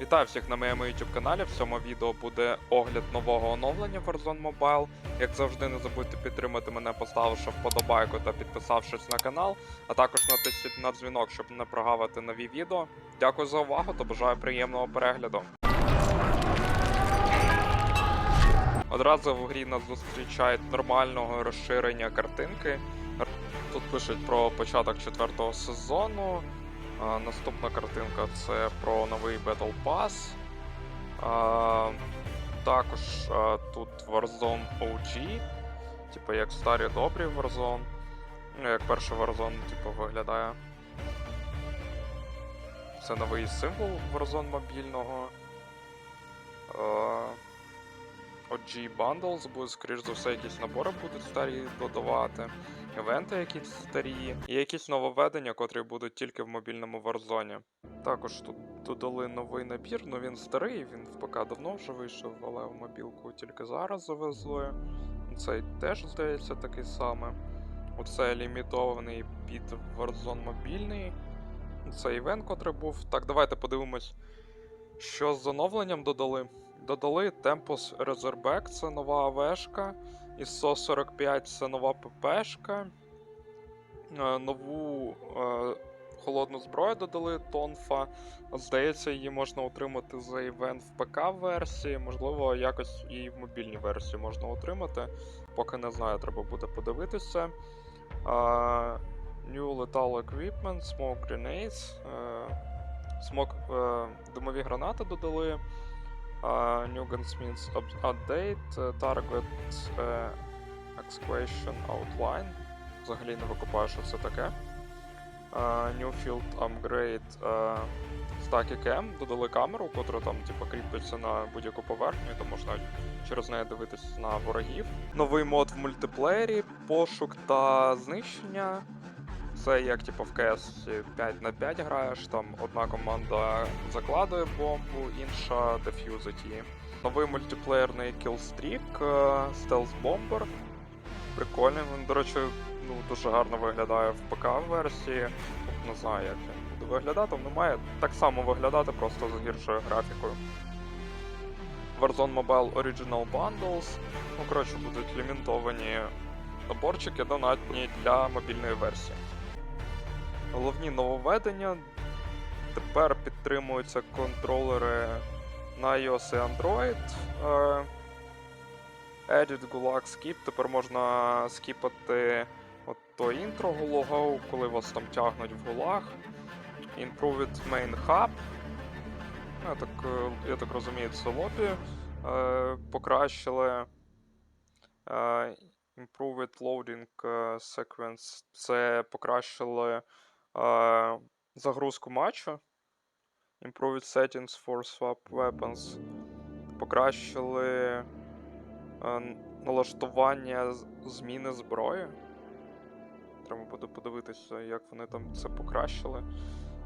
Вітаю всіх на моєму YouTube каналі. В цьому відео буде огляд нового оновлення Warzone Mobile. Як завжди, не забудьте підтримати мене, поставивши вподобайку та підписавшись на канал, а також натисніть на дзвінок, щоб не прогавити нові відео. Дякую за увагу та бажаю приємного перегляду. Одразу в грі нас зустрічають нормального розширення картинки. Тут пишуть про початок четвертого сезону. Наступна картинка це про новий Battle Pass. А, також а, тут Warzone OG, типу як старі добрі Warzone. Ну, як перший Warzone, типу, виглядає. Це новий символ Warzone мобільного. А, OG Bundles будуть, скоріш за все, якісь набори будуть старі додавати, івенти якісь старі, і якісь нововведення, котрі будуть тільки в мобільному Warzone. Також тут додали новий набір, ну він старий, він в ПК давно вже вийшов, але в мобілку тільки зараз завезли. Цей теж, здається, такий самий. Оце лімітований під Warzone мобільний. Це івент, котрий був. Так, давайте подивимось, що з оновленням додали. Додали Tempus Razorback, це нова АВшка. ISO 45 це нова ППшка. Е, Нову е, холодну зброю додали Тонфа. Здається, її можна отримати за івент в ПК-версії, можливо, якось і в мобільній версії можна отримати. Поки не знаю, треба буде подивитися. Е, New Lethal Equipment, Smoke Grenades. Е, Smoke, е, димові гранати додали. Uh, New Gunsmith's up- Update, uh, Target uh, Excavation Outline. Взагалі не викупаю, що це таке. Uh, New Field Upgrade uh, Stacky Cam. Додали камеру, котра там типу, кріпиться на будь-яку поверхню, то можна через неї дивитись на ворогів. Новий мод в мультиплеєрі, пошук та знищення. Це як типу в CS 5 на 5 граєш, там одна команда закладує бомбу, інша деф'юзить її. Новий мультиплеєрний кілстрік, стелс бомбер. Прикольний, він, до речі, ну, дуже гарно виглядає в ПК-версії. Не знаю, як він буде виглядати, він має так само виглядати, просто з гіршою графікою. Warzone Mobile Original Bundles. Ну, коротше, будуть лімітовані наборчики донатні для мобільної версії. Головні нововведення. Тепер підтримуються контролери на iOS і Android. Е, Edit Gulag Skip. Тепер можна скіпати от то інтро Gulago, коли вас там тягнуть в гулаг. Improved Main Hub. Я так, е, я так розумію, це лобі. Е, Покращили. Improved Loading Sequence. Це покращили загрузку матчу. Improved Settings for Swap Weapons. Покращили налаштування зміни зброї. Треба буде подивитися, як вони там це покращили.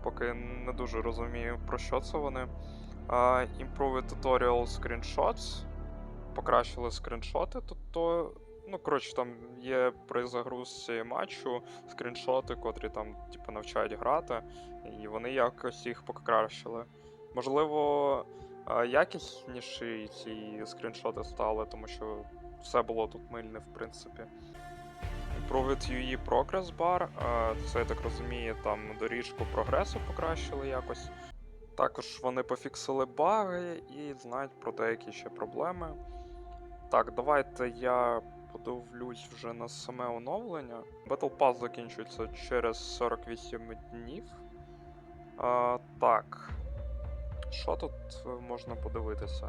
Поки не дуже розумію, про що це вони. Improved Tutorial Screenshots. Покращили скріншоти, тобто Ну, коротше, там є при загрузці матчу скріншоти, котрі там, типу, навчають грати, і вони якось їх покращили. Можливо, е, якісніші ці скріншоти стали, тому що все було тут мильне, в принципі. Improved UE Progress Bar, е, це, я так розумію, там доріжку прогресу покращили якось. Також вони пофіксили баги і знають про деякі ще проблеми. Так, давайте я подивлюсь вже на саме оновлення. Battle Pass закінчується через 48 днів. А, так. Що тут е, можна подивитися?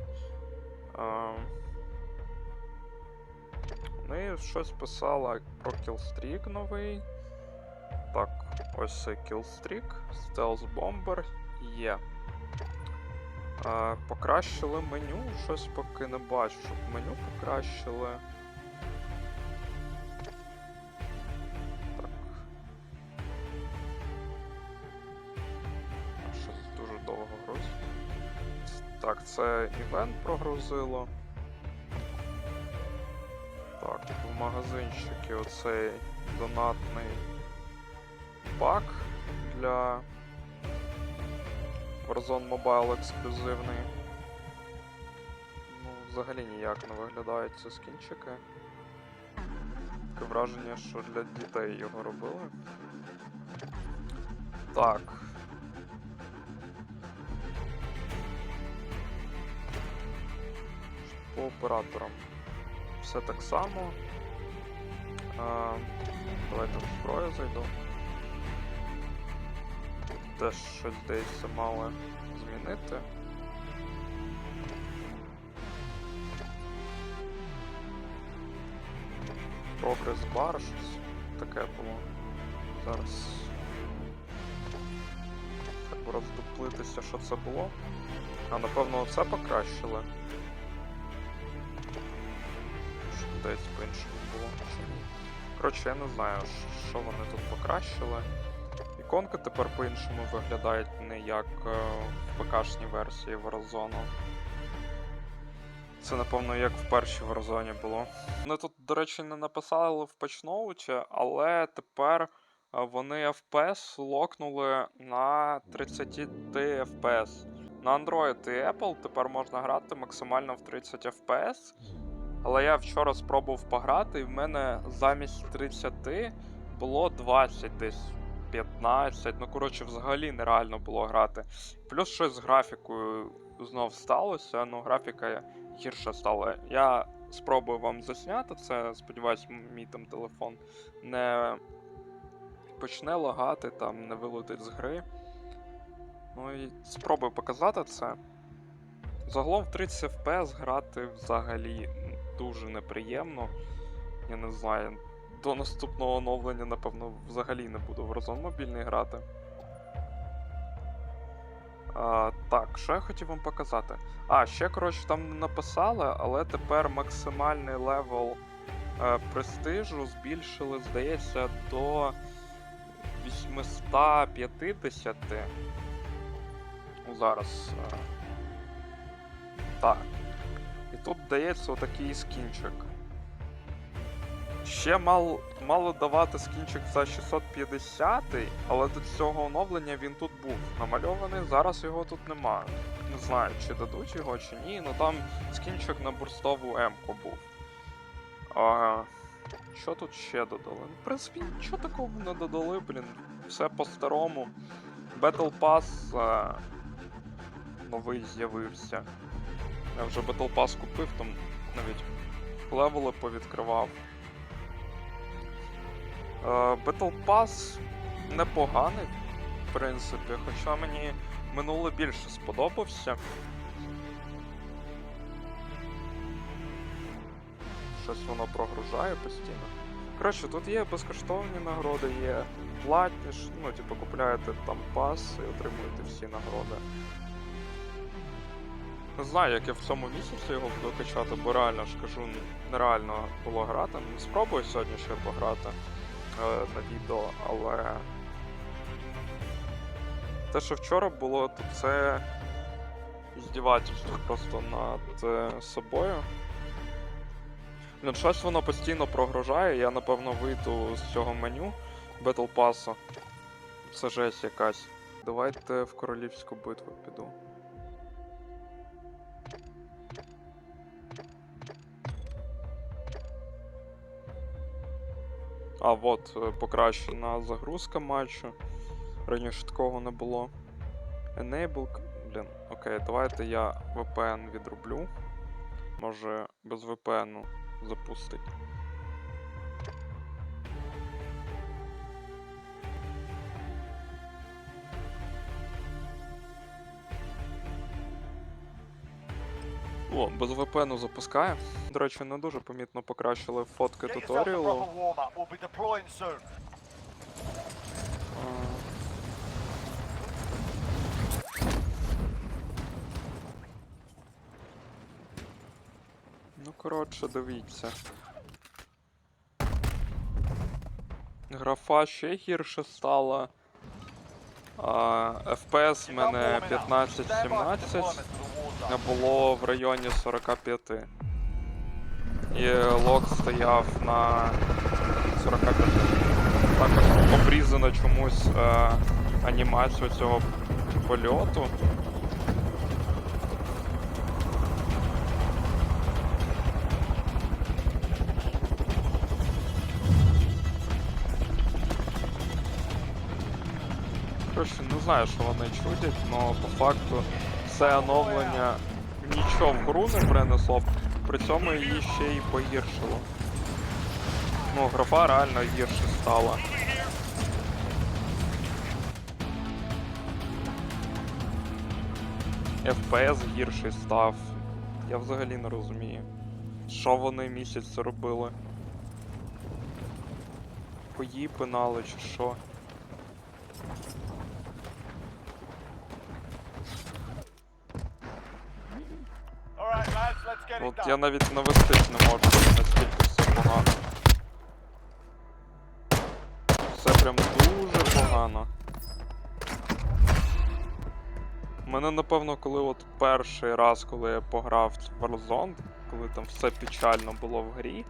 А, вони щось писали про Killstreak новий. Так, ось це Killstreak, Stealth Bomber є. А, покращили меню, щось поки не бачу, щоб меню покращили. Це івент прогрузило. Так, в магазинчики оцей донатний пак для Warzone Mobile ексклюзивний. Ну, взагалі ніяк не виглядають ці скінчики. Таке враження, що для дітей його робили. Так. По операторам. Все так само. А, давайте в зброю зайду. Теж щось здається мали змінити. Прогрес бар, щось таке було. Зараз. Треба роздуплитися, що це було. А напевно це покращили. Десь по-іншому було. Коротше, я не знаю, що вони тут покращили. Іконки тепер по-іншому виглядають не як е, в ПКшній версії Warzone. Це, напевно, як в першій Warzone було. Вони тут, до речі, не написали в патчноуті, але тепер е, вони FPS локнули на 30 FPS. На Android і Apple тепер можна грати максимально в 30 FPS. Але я вчора спробував пограти, і в мене замість 30 було 20 десь. 15, ну коротше, взагалі нереально було грати. Плюс щось з графікою знов сталося, ну графіка гірше стала. Я спробую вам засняти це, сподіваюсь, мій там телефон не почне лагати, там не вилетить з гри. Ну і спробую показати це. Загалом в 30 FPS грати взагалі дуже неприємно. Я не знаю. До наступного оновлення, напевно, взагалі не буду в Warzone мобільний грати. А, так, що я хотів вам показати? А, ще, коротше, там не написали, але тепер максимальний левел е, престижу збільшили, здається, до 850. Ну, Зараз. е, Так. І тут дається отакий скінчик. Ще мал, мало давати скінчик за 650, але до цього оновлення він тут був намальований, зараз його тут нема. Не знаю, чи дадуть його, чи ні, ну там скінчик на бурстову М-ку був. А, що тут ще додали? Ну, в принципі, нічого такого не додали, блін. Все по-старому. Battle Pass а, новий з'явився. Я вже Battle Pass купив, там навіть левели повідкривав. Е, Battle Pass непоганий, в принципі, хоча мені минуле більше сподобався. Щось воно прогружає постійно. Коротше, тут є безкоштовні нагороди, є платні, ну, типу, купляєте там пас і отримуєте всі нагороди. Не знаю, як я в цьому місяці його буду качати, бо реально ж кажу, нереально було грати. Ну, Спробую сьогодні ще пограти е, на відео, але те, що вчора було, то це здівательство просто над е, собою. Ну, щось воно постійно прогрожає, я напевно вийду з цього меню Battle Pass. Це жесть якась. Давайте в королівську битву піду. А, от, е, покращена загрузка матчу. Раніше такого не було. Enable. Блін, окей, давайте я VPN відроблю. Може без VPN запустить. О, без VPN запускає. До речі, не дуже помітно покращили фотки туторіалу. Ну, коротше, дивіться. Графа ще гірше стала. FPS в мене 15-17, було в районі 45. І лог стояв на 45. Також обрізано чомусь е, анімацію цього польоту. Коротше, не знаю, що вони чудять, але по факту це оновлення нічого в гру не принесло, при цьому її ще й погіршило. Ну, графа реально гірше стала. FPS гірший став. Я взагалі не розумію. Що вони місяць робили? Пої пинали чи що? От я навіть навестись не можу, наскільки все погано. Все прям дуже погано. Мене, напевно, коли от перший раз, коли я пограв в Warzone, коли там все печально було в грі,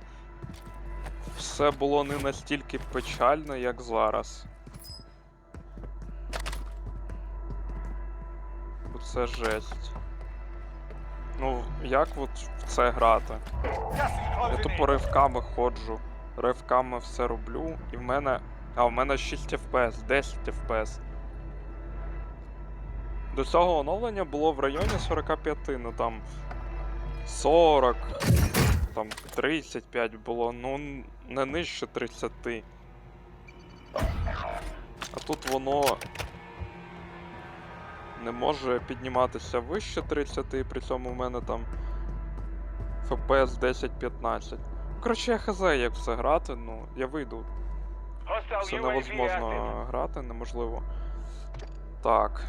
все було не настільки печально, як зараз. Це жесть. Ну, як от в це грати? Я тупо ривками ходжу, ривками все роблю, і в мене. А, в мене 6 FPS, 10 FPS. До цього оновлення було в районі 45, ну там 40, там 35 було, ну не нижче 30. А тут воно не може підніматися вище 30, і при цьому в мене там FPS 10-15. Коротше, я хз, як все грати, ну, я вийду. Це невозможно грати, неможливо. Так.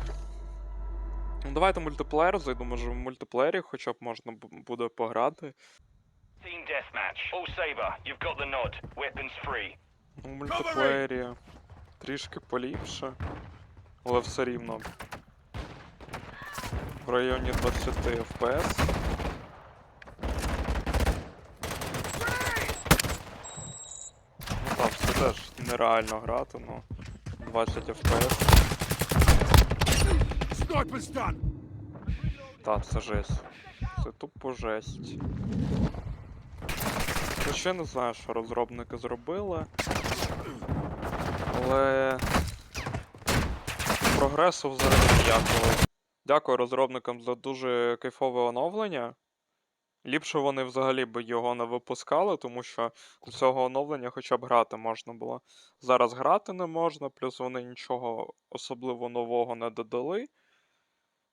Ну, давайте мультиплеєр зайду, може в мультиплеєрі хоча б можна буде пограти. У мультиплеєрі трішки поліпше, але все рівно. В районі 20 FPS. Ну так, це теж нереально грати, ну 20 FPS. Так, це жесть. Це тупо жесть. Я ще не знаю, що розробники зробили. Але прогресу взагалі ніякого. Дякую розробникам за дуже кайфове оновлення. Ліпше вони взагалі би його не випускали, тому що до цього оновлення хоча б грати можна було. Зараз грати не можна, плюс вони нічого особливо нового не додали.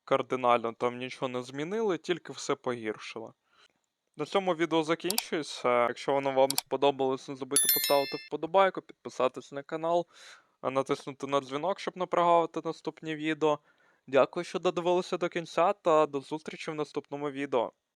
Кардинально там нічого не змінили, тільки все погіршило. На цьому відео закінчується. Якщо воно вам сподобалось, не забудьте поставити вподобайку, підписатись на канал, натиснути на дзвінок, щоб не прогавити наступні відео. Дякую, що додивилися до кінця, та до зустрічі в наступному відео.